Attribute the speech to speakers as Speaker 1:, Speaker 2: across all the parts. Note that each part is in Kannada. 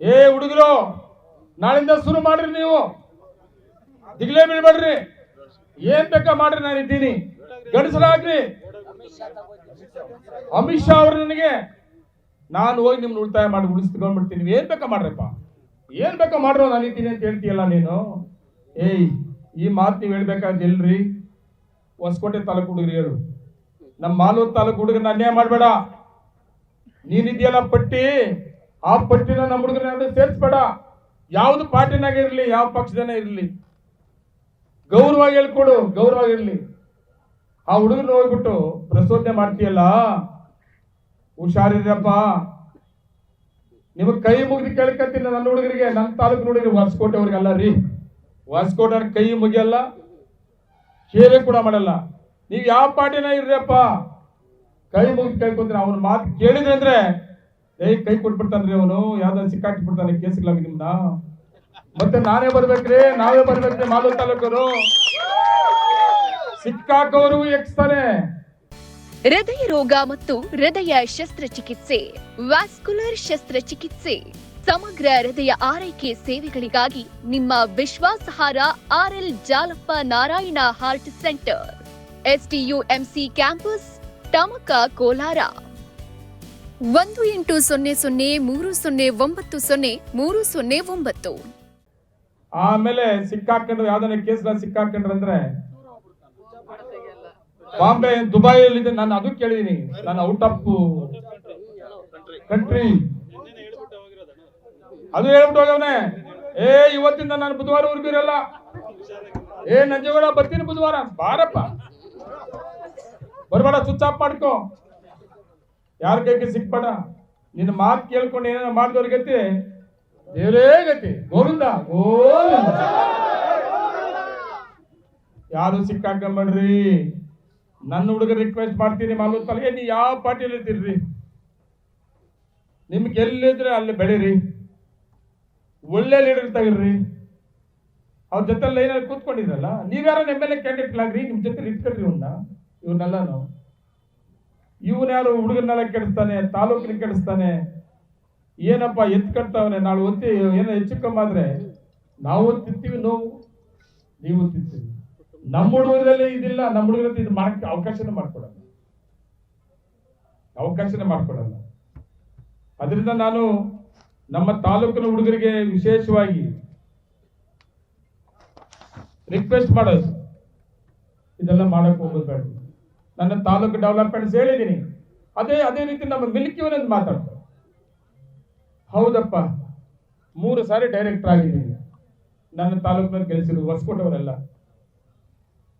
Speaker 1: ಏ ಹುಡುಗರು, ನಾಳಿಂದ ಶುರು ಮಾಡ್ರಿ ನೀವು. ದಿಗ್ಲೇ ಬೀಳ್ಬೇಡ್ರಿ. ಏನ್ ಬೇಕಾ ಮಾಡ್ರಿ, ನಾನು ಇದ್ದೀನಿ. ಗಂಡಸರಾಗ್ರಿ ಅಮಿತ್ ಶಾ ಅವ್ರು ನನಗೆ, ನಾನು ಹೋಗಿ ನಿಮ್ನ ಉಳಿತಾಯ ಮಾಡಿ ಉಳಿಸ್ಕೊಂಡ್ಬಿಡ್ತೀನಿ ನೀವು ಏನ್ ಬೇಕಾ ಮಾಡ್ರಪ್ಪ? ಏನ್ ಬೇಕಾ ಮಾಡ್ರೋ ನಾನು ಇದ್ದೀನಿ ಅಂತ ಹೇಳ್ತೀಯಲ್ಲ ನೀನು? ಏಯ್, ಈ ಮಾತು ನೀವು ಹೇಳ್ಬೇಕಾದ್ರೆ ಎಲ್ರಿ? ಹೊಸಕೋಟೆ ತಾಲೂಕು ಹುಡುಗರು ಹೇಳು. ನಮ್ಮ ಮಾಲೂರು ತಾಲೂಕು ಹುಡುಗರನ್ನ ಅನ್ಯಾಯ ಮಾಡಬೇಡ. ನೀನಿದೆಯಲ್ಲ ಪಟ್ಟಿ? ಆ ಪಟ್ಟಿನ ನಮ್ಮ ಹುಡುಗರನ್ನ ಸೇರಿಸ್ಬೇಡ. ಯಾವ್ದು ಪಾರ್ಟಿನಾಗ ಇರಲಿ, ಯಾವ ಪಕ್ಷದನೇ ಇರಲಿ. ಗೌರವವಾಗಿ ಹೇಳ್ಕೊಡು ಗೌರವ ಇರಲಿ. ಆ ಹುಡುಗನ ಹೋಗ್ಬಿಟ್ಟು ಪ್ರಚೋದನೆ ಮಾಡ್ತೀಯಲ್ಲ? ಹುಷಾರಿರಪ್ಪ ನಿಮಗೆ ಕೈ ಮುಗಿದು ಕೇಳ್ಕತ್ತೀನಿ ನನ್ನ ಹುಡುಗರಿಗೆ. ನನ್ನ ತಾಲೂಕು ಹುಡುಗರಿಗೆ ಹೊಸಕೋಟೆ ಅವ್ರಿಗೆಲ್ಲ ರೀ. ಹೊಸಕೋಟೆ ಕೈ ಮುಗಿಯಲ್ಲ ಸೇವೆ ಕೂಡ ಮಾಡಲ್ಲ. ನೀವು ಯಾವ ಪಾರ್ಟಿನ ಇರ್ರಪ್ಪ ಕೈ ಮುಗಿದು ಕೇಳ್ಕೊತೀನಿ, ಅವನ ಮಾತು ಕೇಳಿದ್ರೆ ಅಂದ್ರೆ ಏಯ್, ಕೈ ಕೊಟ್ಬಿಡ್ತಾನ್ರಿ ಅವನು. ಯಾವ್ದಾದ್ರು ಸಿಕ್ಕಾಕಿಬಿಡ್ತಾನೆ ಕೇಸ್ಗಳ ನಿಮ್ನ. ಮತ್ತೆ ನಾನೇ ಬರ್ಬೇಕ್ರಿ, ನಾವೇ ಬರ್ಬೇಕ್ರಿ ಮಾಲೂರು ತಾಲೂಕರು ಸಿಕ್ಕಾಕೋರು ಎಕ್ಸ್ತಾನೆ
Speaker 2: ಹೃದಯ ರೋಗ ಮತ್ತು ಹೃದಯ ಶಸ್ತ್ರಚಿಕಿತ್ಸೆ, ವ್ಯಾಸ್ಕುಲರ್ ಶಸ್ತ್ರಚಿಕಿತ್ಸೆ, ಸಮಗ್ರ ಹೃದಯ ಆರೈಕೆ ಸೇವೆಗಳಿಗಾಗಿ ನಿಮ್ಮ ವಿಶ್ವಾಸಹಾರ R L Jalappa Narayana heart centre STUMC campus Tamaka Kolar. ಒಂದು ಎಂಟು ಸೊನ್ನೆ ಸೊನ್ನೆ ಮೂರು ಸೊನ್ನೆ ಒಂಬತ್ತು ಸೊನ್ನೆ ಮೂರು ಸೊನ್ನೆ ಒಂಬತ್ತು.
Speaker 1: ಆಮೇಲೆ ಸಿಕ್ಕಾಕೊಂಡ್ರೆ ಯಾವ್ದಾನ ಕೇಸ್ ಸಿಕ್ಕಾಕೊಂಡ್ರೆ ಅಂದ್ರೆ? ಬಾಂಬೆ ದುಬೈಯಲ್ಲಿ ನಾನು ಅದು ಕೇಳಿದೀನಿ. ನಾನು ಔಟ್ ಆಫ್ ಕಂಟ್ರಿ ಅದು ಹೇಳ್ಬಿಟ್ಟು ಹೋಗವನೆ. ಏ, ಇವತ್ತಿಂದ ನಾನು ಬುಧವಾರ ಇರಲ್ಲ. ಏ, ನಂಜೇಗೌಡ ಬರ್ತೀನಿ ಬುಧವಾರ. ಬಾರಪ್ಪ. ಬರ್ಬೇಡ ಸ್ವಿಚ್ ಮಾಡ್ಕೋ ಯಾರ ಕೈಗೆ ಸಿಕ್ಬೇಡ ನಿನ್ನ ಮಾತು ಕೇಳ್ಕೊಂಡು ಏನೇನೋ ಮಾಡಿದವ್ರ ಗತಿ? ದೇವರೇ ಗತಿ, ಗೋವಿಂದ ಗೋವಿಂದ. ಯಾರು ಸಿಕ್ಕಾಕೊಂಬೇಡ್ರಿ ನನ್ನ ಹುಡುಗ ರಿಕ್ವೆಸ್ಟ್ ಮಾಡ್ತೀನಿ, ಮಾಲೂರು ತಲೆಗೆ. ನೀ ಯಾವ ಪಾರ್ಟಿಯಲ್ಲಿ ಇರ್ತೀರಿ? ನಿಮ್ಗೆ ಎಲ್ಲಿದ್ರೆ ಅಲ್ಲಿ ಬೆಳೀರಿ. ಒಳ್ಳೆ ಲೀಡರ್ ತಗಿರ್ರಿ ಅವ್ರ ಜೊತೆ ಲೈನಲ್ಲಿ ಕೂತ್ಕೊಂಡಿದ್ರಲ್ಲ, ನೀವ್ಯಾರ ಎಂ ಎಲ್ ಎ ಕ್ಯಾಂಡಿಡೇಟ್ಲಾಗ್ರಿ ನಿಮ್ ಜೊತೆ ಇಟ್ಕೊಳ್ರಿ ಇವನ್ನ ಇವನ್ನೆಲ್ಲಾನು ಇವನ್ ಯಾರು ಹುಡುಗನ್ನೆಲ್ಲ ಕೆಡಿಸ್ತಾನೆ, ತಾಲೂಕಿನ ಕೆಡಿಸ್ತಾನೆ? ಏನಪ್ಪ ಎತ್ ಕಟ್ತಾವನೆ? ನಾಳೆ ಒತ್ತಿ ಏನೋ ಹೆಚ್ಚು ಕಮ್ಮಿ ಆದ್ರೆ ನಾವು ತಿಂತೀವಿ ನೋವು, ನೀವು ತಿಂತೀವಿ ನಮ್ಮ ಹುಡುಗರಲ್ಲಿ ಇದಿಲ್ಲ, ನಮ್ಮ ಹುಡುಗರಲ್ಲಿ ಇದು ಮಾಡಕ್ಕೆ ಅವಕಾಶನೇ ಮಾಡ್ಕೊಡಲ್ಲ. ಅವಕಾಶನೇ ಮಾಡ್ಕೊಡಲ್ಲ. ಅದರಿಂದ ನಾನು ನಮ್ಮ ತಾಲೂಕಿನ ಹುಡುಗರಿಗೆ ವಿಶೇಷವಾಗಿ ರಿಕ್ವೆಸ್ಟ್ ಮಾಡೋದು. ಇದೆಲ್ಲ ಮಾಡಕ್ ಹೋಗೋದು ಬೇಡ. ನನ್ನ ತಾಲೂಕು ಡೆವಲಪ್ಮೆಂಟ್ಸ್ ಹೇಳಿದ್ದೀನಿ ಅದೇ ಅದೇ ರೀತಿ ನಮ್ಮ ಮಿಲ್ಕಿವನಂದು ಮಾತಾಡ್ತಾರೆ. ಹೌದಪ್ಪ. ಮೂರು ಸಾರಿ ಡೈರೆಕ್ಟರ್ ಆಗಿದ್ದೀನಿ. ನನ್ನ ತಾಲೂಕಿನಲ್ಲಿ ಗೆಲ್ಲಿಸಿದ್ರು ಹೊಸಕೋಟವರೆಲ್ಲ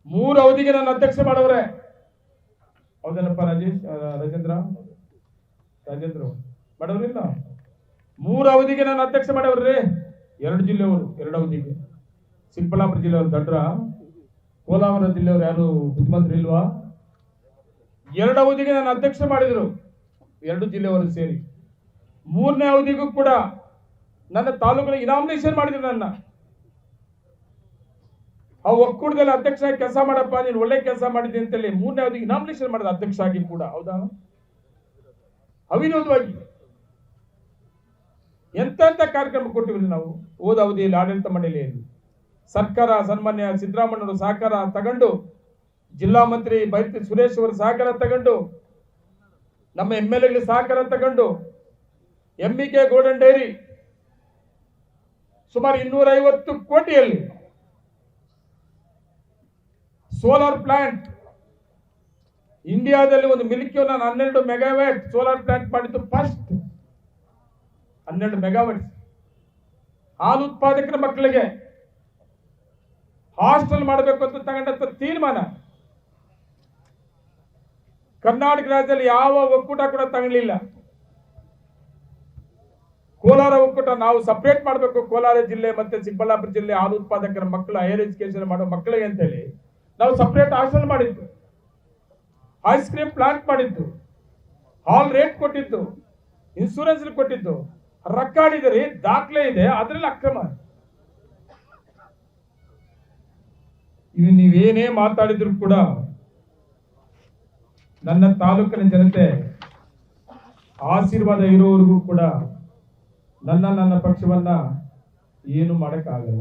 Speaker 1: ಮೂರು ಅವಧಿಗೆ ನನ್ನ ಅಧ್ಯಕ್ಷ ಮಾಡವ್ರೆ. ಹೌದೇನಪ್ಪ ರಾಜೇಶ್ ರಾಜೇಂದ್ರ? ರಾಜೇಂದ್ರ ಮಾಡವ್ರಿಲ್ಲ ಮೂರು ಅವಧಿಗೆ ನಾನು ಅಧ್ಯಕ್ಷ ಮಾಡವ್ರಿ ಎರಡು ಜಿಲ್ಲೆಯವರು, ಎರಡು ಅವಧಿಗೆ. ಚಿಕ್ಕಬಳ್ಳಾಪುರ ಜಿಲ್ಲೆಯವರು ದಡ್ರ. ಕೋಲಾರ ಜಿಲ್ಲೆಯವರು ಯಾರು ಬುದ್ಧಿಮಂತರು ಇಲ್ವಾ? ಎರಡು ಅವಧಿಗೆ ನಾನು ಅಧ್ಯಕ್ಷ ಮಾಡಿದ್ರು. ಎರಡು ಜಿಲ್ಲೆಯವರು ಸೇರಿ. ಮೂರನೇ ಅವಧಿಗೂ ಕೂಡ ನನ್ನ ತಾಲೂಕಿನ ಇನಾಮಿನೇಷನ್ ಮಾಡಿದ್ರು ನನ್ನ. ಆ ಒಕ್ಕೂಟದಲ್ಲಿ ಅಧ್ಯಕ್ಷ ಕೆಲಸ ಮಾಡಪ್ಪ, ನೀನು ಒಳ್ಳೆ ಕೆಲಸ ಮಾಡಿದ್ದೆ ಅಂತೇಳಿ ಮೂರನೇ ಅವಧಿಗೆ ಇನಾಮಿನೇಷನ್ ಮಾಡಿದ ಅಧ್ಯಕ್ಷ ಆಗಿ ಕೂಡ, ಹೌದಾ? ಅವಿರೋಧವಾಗಿ. ಎಂತೆಂಥ ಕಾರ್ಯಕ್ರಮ ಕೊಟ್ಟಿವಿ ನಾವು? ಹೋದ ಅವಧಿಯಲ್ಲಿ ಆಡಳಿತ ಮಂಡಳಿಯಲ್ಲಿ. ಸರ್ಕಾರ ಸನ್ಮಾನ್ಯ ಸಿದ್ದರಾಮಯ್ಯವರು ಸಹಕಾರ ತಗೊಂಡು ಜಿಲ್ಲಾ ಮಂತ್ರಿ ಬೈತಿ ಸುರೇಶ್ ಅವರ ಸಹಕಾರ ತಗೊಂಡು, ನಮ್ಮ ಎಂ ಎಲ್ ಎಗಳ ಸಹಕಾರ ತಗೊಂಡು M B K golden dairy ಸುಮಾರು ಇನ್ನೂರೈವತ್ತು ಕೋಟಿಯಲ್ಲಿ ಸೋಲಾರ್ ಪ್ಲಾಂಟ್ ಇಂಡಿಯಾದಲ್ಲಿ ಒಂದು ಮಿಲ್ಕಿ ನಾನು ಹನ್ನೆರಡು ಮೆಗಾವ್ಯಾಟ್ ಸೋಲಾರ್ ಪ್ಲಾಂಟ್ ಮಾಡಿದ್ದು ಫಸ್ಟ್ ಹನ್ನೆರಡು ಮೆಗಾವ್ಯಾಟ್. ಹಾಲು ಉತ್ಪಾದಕರ ಮಕ್ಕಳಿಗೆ ಹಾಸ್ಟೆಲ್ ಮಾಡಬೇಕು ಅಂತ ತಗೊಂಡಂತ ತೀರ್ಮಾನ. ಕರ್ನಾಟಕ ರಾಜ್ಯದಲ್ಲಿ ಯಾವ ಒಕ್ಕೂಟ ಕೂಡ ತಗೊಳ್ಳಿಲ್ಲ ಕೋಲಾರ ಒಕ್ಕೂಟ ನಾವು ಸಪ್ರೇಟ್ ಮಾಡಬೇಕು. ಕೋಲಾರ ಜಿಲ್ಲೆ ಮತ್ತೆ ಚಿಕ್ಕಬಳ್ಳಾಪುರ ಜಿಲ್ಲೆ ಹಾಲು ಉತ್ಪಾದಕರ ಮಕ್ಕಳು ಹೈಯರ್ ಎಜುಕೇಶನ್ ಮಾಡೋ ಮಕ್ಕಳಿಗೆ ಅಂತೇಳಿ ನಾವು ಸಪ್ರೇಟ್ ಹಾಸ್ಟೆಲ್ ಮಾಡಿದ್ದು. ಐಸ್ ಕ್ರೀಮ್ ಪ್ಲಾಂಟ್ ಮಾಡಿದ್ದು. ಹಾಲ್ ರೇಟ್ ಕೊಟ್ಟಿದ್ದು. ಇನ್ಸೂರೆನ್ಸ್ ಕೊಟ್ಟಿದ್ದು. ರೆಕಾರ್ಡ್ ಇದೆ ರೀ, ದಾಖಲೆ ಇದೆ, ಅದರಲ್ಲಿ ಅಕ್ರಮ. ನೀವೇನೇ ಮಾತಾಡಿದ್ರು ಕೂಡ ನನ್ನ ತಾಲೂಕಿನ ಜನತೆ ಆಶೀರ್ವಾದ ಇರೋವರೆಗೂ ಕೂಡ ನನ್ನ ನನ್ನ ಪಕ್ಷವನ್ನ ಏನು ಮಾಡಕ್ಕಾಗಲ್ಲ.